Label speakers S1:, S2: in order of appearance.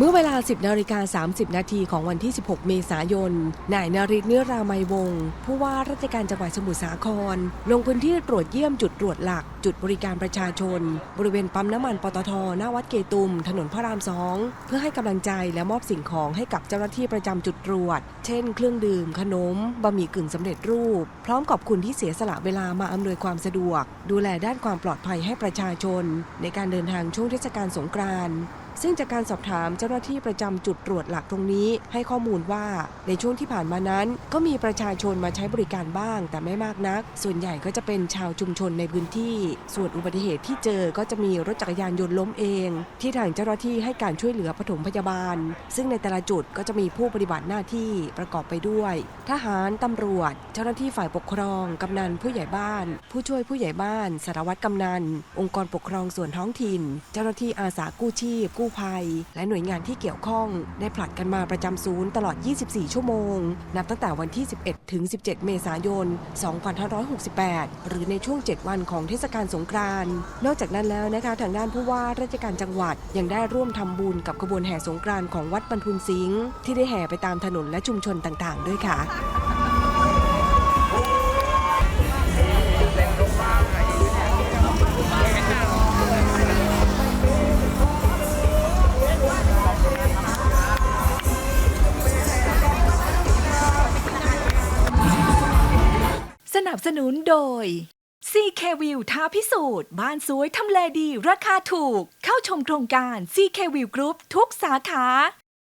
S1: เมื่อเวลา 10นาฬิกา30 นาทีของวันที่ 16 เมษายน นายนริศเนื้อรามัยวงศ์ผู้ว่าราชการจังหวัดสมุทรสาคร ลงพื้นที่ตรวจเยี่ยมจุดตรวจหลักจุดบริการประชาชน บริเวณปั๊มน้ำมันปตท หน้าวัดเกตุม ถนนพระรามสองเพื่อให้กำลังใจและมอบสิ่งของให้กับเจ้าหน้าที่ประจำจุดตรวจ เช่น เครื่องดื่ม ขนม บะหมี่กึ่งสำเร็จรูป พร้อมขอบคุณที่เสียสละเวลามาอำนวยความสะดวก ดูแลด้านความปลอดภัยให้ประชาชน ในการเดินทางช่วงเทศกาลสงกรานต์ซึ่งจากการสอบถามเจ้าหน้าที่ประจำจุดตรวจหลักตรงนี้ ให้ข้อมูลว่าในช่วงที่ผ่านมานั้น ก็มีประชาชนมาใช้บริการบ้าง แต่ไม่มากนัก ส่วนใหญ่ก็จะเป็นชาวชุมชนในพื้นที่ส่วนอุบัติเหตุที่เจอก็จะมีรถจักรยานยนต์ล้มเอง ที่ทางเจ้าหน้าที่ให้การช่วยเหลือปฐมพยาบาล ซึ่งในแต่ละจุดก็จะมีผู้ปฏิบัติหน้าที่ประกอบไปด้วย ทหารตำรวจ เจ้าหน้าที่ฝ่ายปกครอง กำนันผู้ใหญ่บ้าน ผู้ช่วยผู้ใหญ่บ้านสารวัตรกำนัน องค์กรปกครองส่วนท้องถิ่น เจ้าหน้าที่อาสากู้ชีพ กู้ภัย และหน่วยงานที่เกี่ยวข้อง ได้ผลัดกันมาประจำศูนย์ตลอด 24 ชั่วโมง นับตั้งแต่วันที่ 11 ถึง 17 เมษายน 2568 หรือในช่วง 7 วันของเทศกาลสงกรานต์นอกจากนั้นแล้วนะคะทางด้านผู้ว่าราชการจังหวัดยังได้ร่วมทำบุญกับขบวนแห่สงกรานต์ของวัดบรรทุนสิงห์ที่ได้แห่ไปตามถนนและชุมชนต่างๆ ด้วยค่ะ
S2: สนับสนุนโดย CK View ท้าพิสูจน์ บ้านสวยทำเลดี ราคาถูก เข้าชมโครงการ CK View Group ทุกสาขา